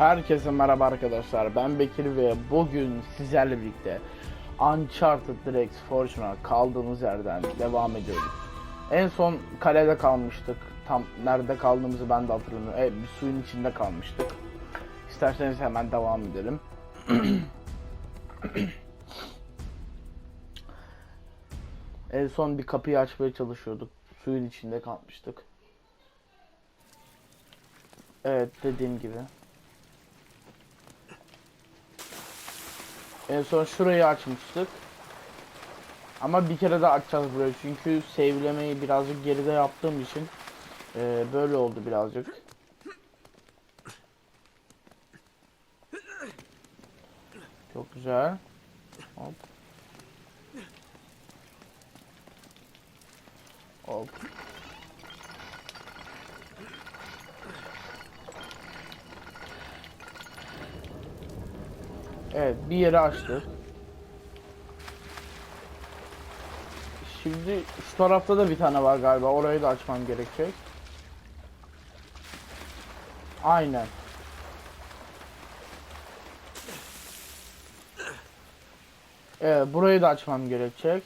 Herkese merhaba arkadaşlar. Ben Bekir ve bugün sizlerle birlikte Uncharted Direct Fortune'a kaldığımız yerden devam ediyoruz. En son kalede kalmıştık. Tam nerede kaldığımızı ben de hatırlamıyorum. Evet, bir suyun içinde kalmıştık. İsterseniz hemen devam edelim. en son bir kapıyı açmaya çalışıyorduk. Suyun içinde kalmıştık. Evet dediğim gibi. En son şurayı açmıştık. Ama bir kere daha açacağız burayı çünkü save'lemeyi birazcık geride yaptığım için eee, böyle oldu birazcık. Çok güzel. Hop. Hop. Evet bir yeri açtık. Şimdi şu tarafta da bir tane var galiba. Orayı da açmam gerekecek. Aynen. Evet burayı da açmam gerekecek.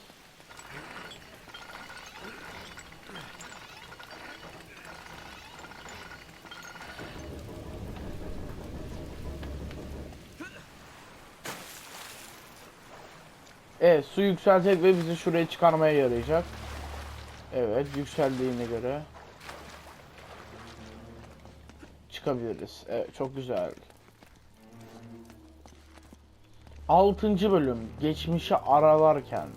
Evet su yükselecek ve bizi şuraya çıkarmaya yarayacak. Evet yükseldiğine göre çıkabiliriz. Evet çok güzel. 6. bölüm geçmişi aralarken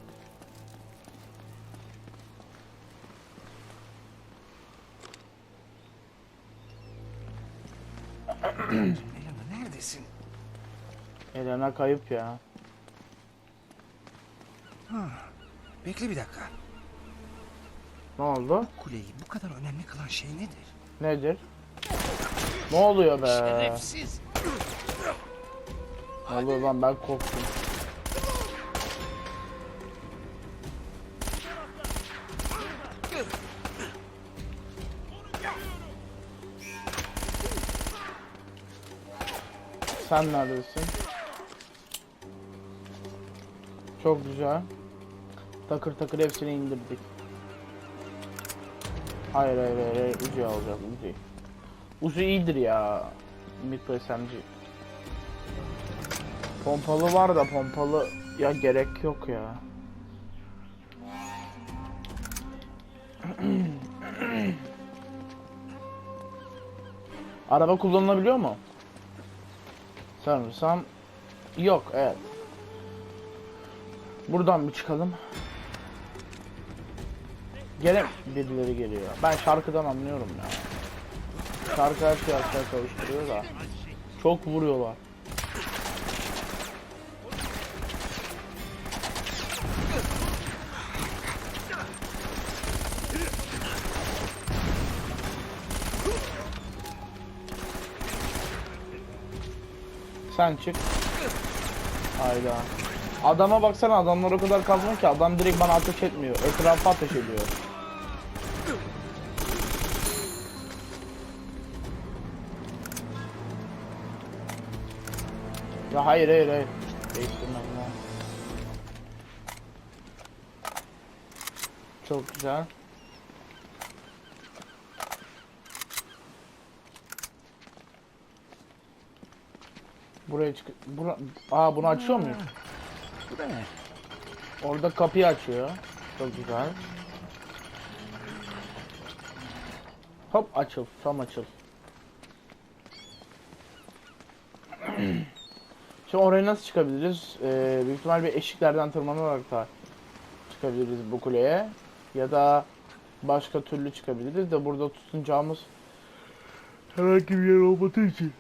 Elena neredesin? Elena kayıp ya. Bekle bir dakika. Ne oldu? Kuleyi bu kadar önemli kılan şey nedir? Nedir? Ne oluyor be? Şerefsiz. Ne oluyor lan ben korktum. Sen neredesin? Çok güzel. Takır takır hepsini indirdik. Hayır hayır hayır, hayır. Uzi alacağım Uzi. Uzi iyidir ya. Mikro SMG. Pompalı var da pompalı ya gerek yok ya. Araba kullanılabiliyor mu? Sanırsam yok evet. Buradan bir çıkalım. Gene birileri geliyor. Ben şarkıdan anlıyorum ya. Şarkı her şeyi aşağı çalıştırıyor da. Çok vuruyorlar. Sen çık. Hayda. Adama baksana adamlar o kadar kazma ki adam direkt bana ateş etmiyor. Etrafa ateş ediyor. Ya hayır hayır hayır. Değiştirmem lazım. Çok güzel. Buraya çık. Bura... Aa bunu açıyor muyuz? Bu da ne? Orada kapıyı açıyor. Çok güzel. Hop açıl. Tam açıl. Şimdi oraya nasıl çıkabiliriz? Ee, büyük ihtimal bir eşiklerden tırmanarak da çıkabiliriz bu kuleye. Ya da başka türlü çıkabiliriz de burada tutunacağımız herhangi bir yer olmadığı için.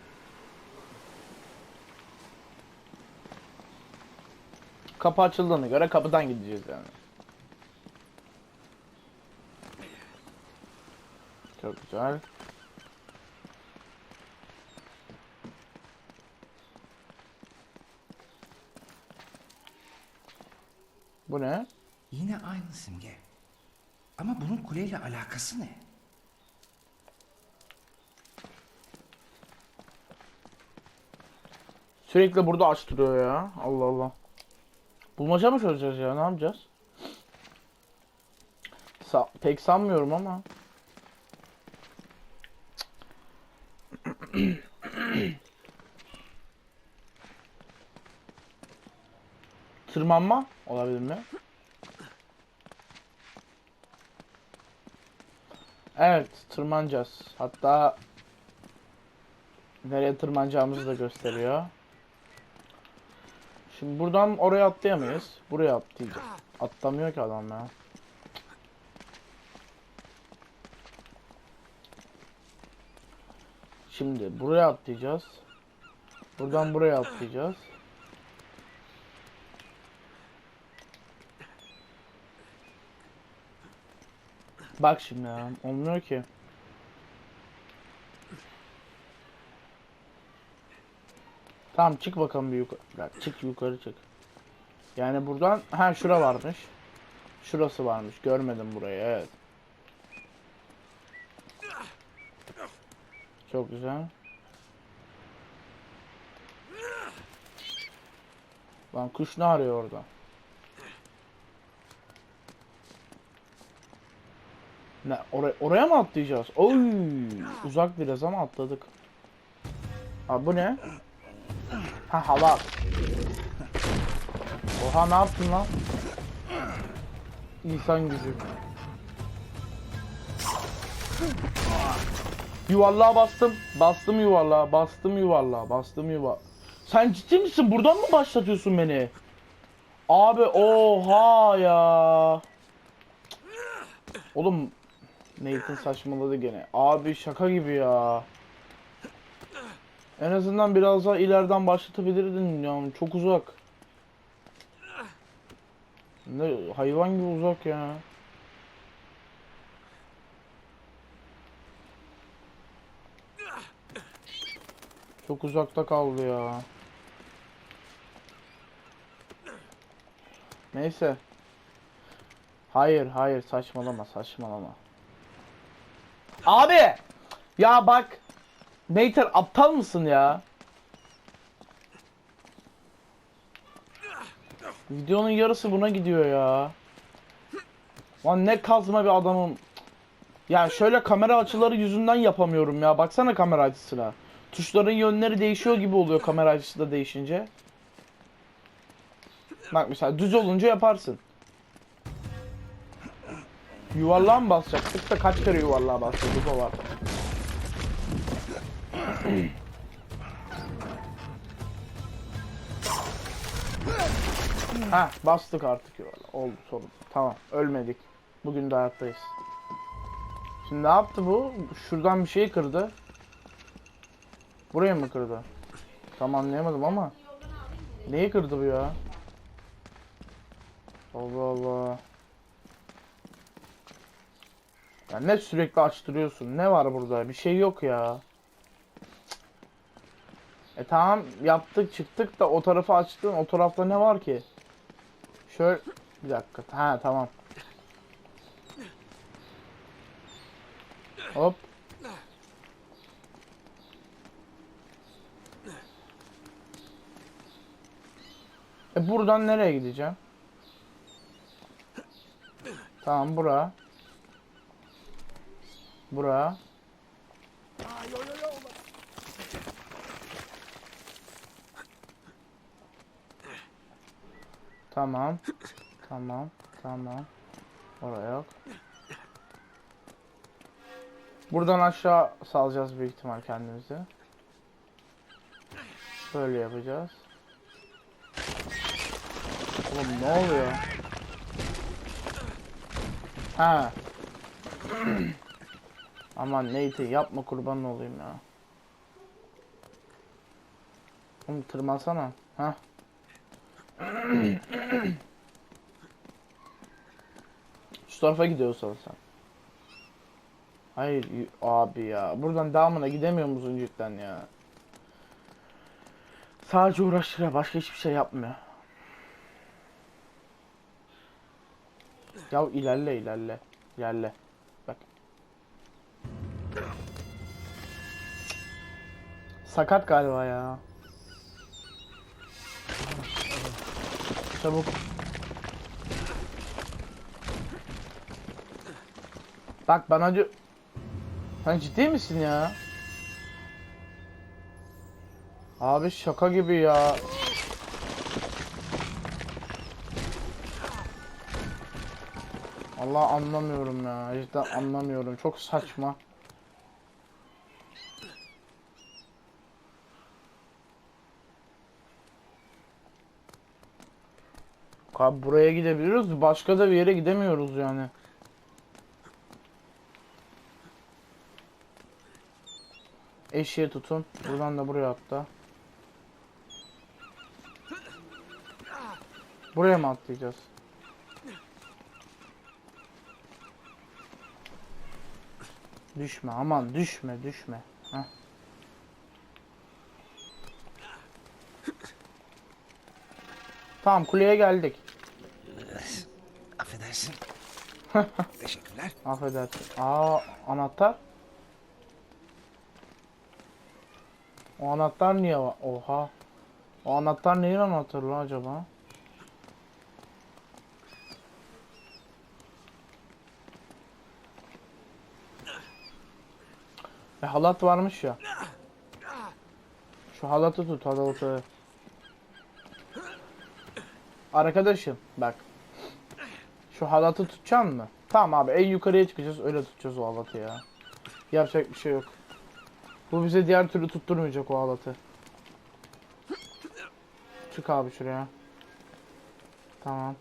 Kapı açıldığına göre kapıdan gideceğiz yani. Çok güzel. Bu ne? Yine aynı simge. Ama bunun kuleyle alakası ne? Sürekli burada açtırıyor ya. Allah Allah. Bulmaca mı çözeceğiz ya? Ne yapacağız? Sa- pek sanmıyorum ama. Tırmanma olabilir mi? Evet, tırmanacağız. Hatta nereye tırmanacağımızı da gösteriyor. Şimdi buradan oraya atlayamayız. Buraya atlayacağız. Atlamıyor ki adam ya. Şimdi buraya atlayacağız. Buradan buraya atlayacağız. Bak şimdi ya. Olmuyor ki. Tamam çık bakalım bir yukarı. Çık yukarı çık. Yani buradan ha şura varmış. Şurası varmış. Görmedim burayı. Evet. Çok güzel. Lan kuş ne arıyor orada? Ne oraya oraya mı atlayacağız? Oy, uzak biraz ama atladık. Abi bu ne? Ha hava. Oha ne yaptın lan? İnsan gücü. Yuvarlığa bastım. Bastım yuvarlığa. Bastım yuvarlığa. Bastım yuva. Sen ciddi misin? Buradan mı başlatıyorsun beni? Abi oha ya. Oğlum Nathan saçmaladı gene. Abi şaka gibi ya. En azından biraz daha ileriden başlatabilirdin ya. Çok uzak. Ne hayvan gibi uzak ya. Çok uzakta kaldı ya. Neyse. Hayır, hayır saçmalama, saçmalama. Abi! Ya bak. Mater aptal mısın ya? Videonun yarısı buna gidiyor ya. Lan ne kazma bir adamım. Ya şöyle kamera açıları yüzünden yapamıyorum ya. Baksana kamera açısına. Tuşların yönleri değişiyor gibi oluyor kamera açısı da değişince. Bak mesela düz olunca yaparsın. Yuvarlığa mı basacaktık da kaç kere yuvarlığa basıyorduk o var. ha bastık artık yuvarlığa. Oldu sorun. Tamam ölmedik. Bugün de hayattayız. Şimdi ne yaptı bu? Şuradan bir şey kırdı. Buraya mı kırdı? Tam anlayamadım ama. Neyi kırdı bu ya? Allah Allah. Ya ne sürekli açtırıyorsun? Ne var burada? Bir şey yok ya. E tamam yaptık çıktık da o tarafı açtın. O tarafta ne var ki? Şöyle bir dakika. Ha tamam. Hop. E buradan nereye gideceğim? Tamam bura. Bura. Tamam. Tamam. Tamam. Oraya yok. Buradan aşağı salacağız büyük ihtimal kendimizi. Böyle yapacağız. Oğlum ne oluyor? Ha. Aman neydi yapma kurban olayım ya. Oğlum tırmansana. Ha. Şu tarafa gidiyorsan sen. Hayır abi ya. Buradan devamına gidemiyor musun cidden ya? Sadece uğraştırıyor. Başka hiçbir şey yapmıyor. Ya ilerle ilerle. İlerle. Sakat galiba ya. Çabuk. Bak bana diyor. Sen ciddi misin ya? Abi şaka gibi ya. Allah anlamıyorum ya. Cidden anlamıyorum. Çok saçma. Abi buraya gidebiliyoruz. Başka da bir yere gidemiyoruz yani. Eşeği tutun. Buradan da buraya atla. Buraya mı atlayacağız? Düşme aman düşme düşme. Heh. Tamam kuleye geldik. Affedersin. Teşekkürler. Affedersin. Aa anahtar. O anahtar niye var? Oha. O anahtar neyin anahtarı lan acaba? E halat varmış ya. Şu halatı tut halatı. Arkadaşım bak. Şu halatı tutacaksın mı? Tamam abi en yukarıya çıkacağız öyle tutacağız o halatı ya. Yapacak bir şey yok. Bu bize diğer türlü tutturmayacak o halatı. Çık abi şuraya. Tamam.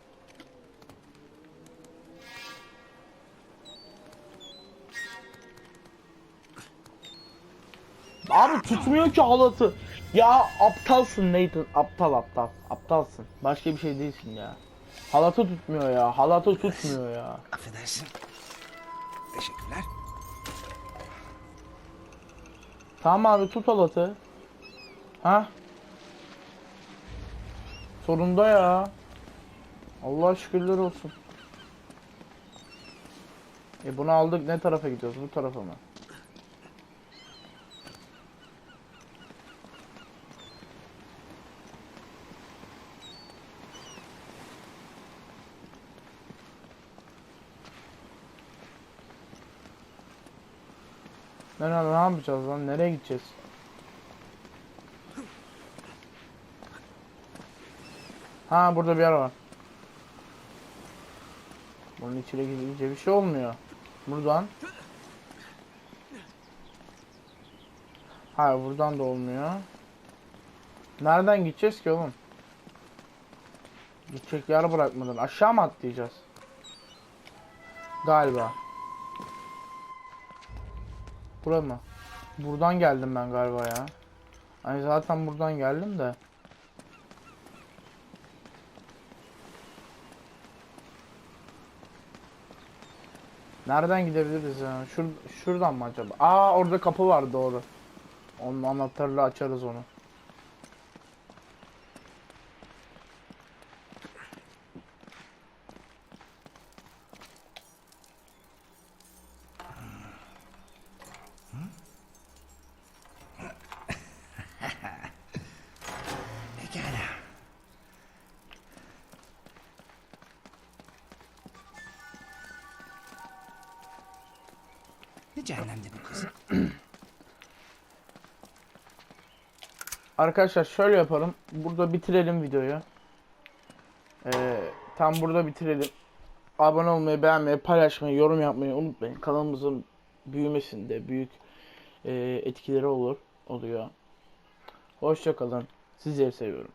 Abi tutmuyor ki halatı. Ya aptalsın Nathan. Aptal aptal. Aptalsın. Başka bir şey değilsin ya. Halatı tutmuyor ya. Halatı tutmuyor ya. Affedersin. Teşekkürler. Tamam abi tut halatı. Ha? Sorunda ya. Allah şükürler olsun. E bunu aldık ne tarafa gidiyoruz? Bu tarafa mı? Nereye ne yapacağız lan? Nereye gideceğiz? Ha burada bir yer var. Bunun içine gidince bir şey olmuyor. Buradan. Hayır buradan da olmuyor. Nereden gideceğiz ki oğlum? Gidecek yer bırakmadan. Aşağı mı atlayacağız? Galiba. Bura mı? Buradan geldim ben galiba ya. Hani zaten buradan geldim de. Nereden gidebiliriz ya? Şur şuradan mı acaba? Aa orada kapı var doğru. Onun anahtarıyla açarız onu. Cehennemde bu kız? Arkadaşlar şöyle yapalım. Burada bitirelim videoyu. Ee, tam burada bitirelim. Abone olmayı, beğenmeyi, paylaşmayı, yorum yapmayı unutmayın. Kanalımızın büyümesinde büyük e, etkileri olur, oluyor. Hoşça kalın. Sizleri seviyorum.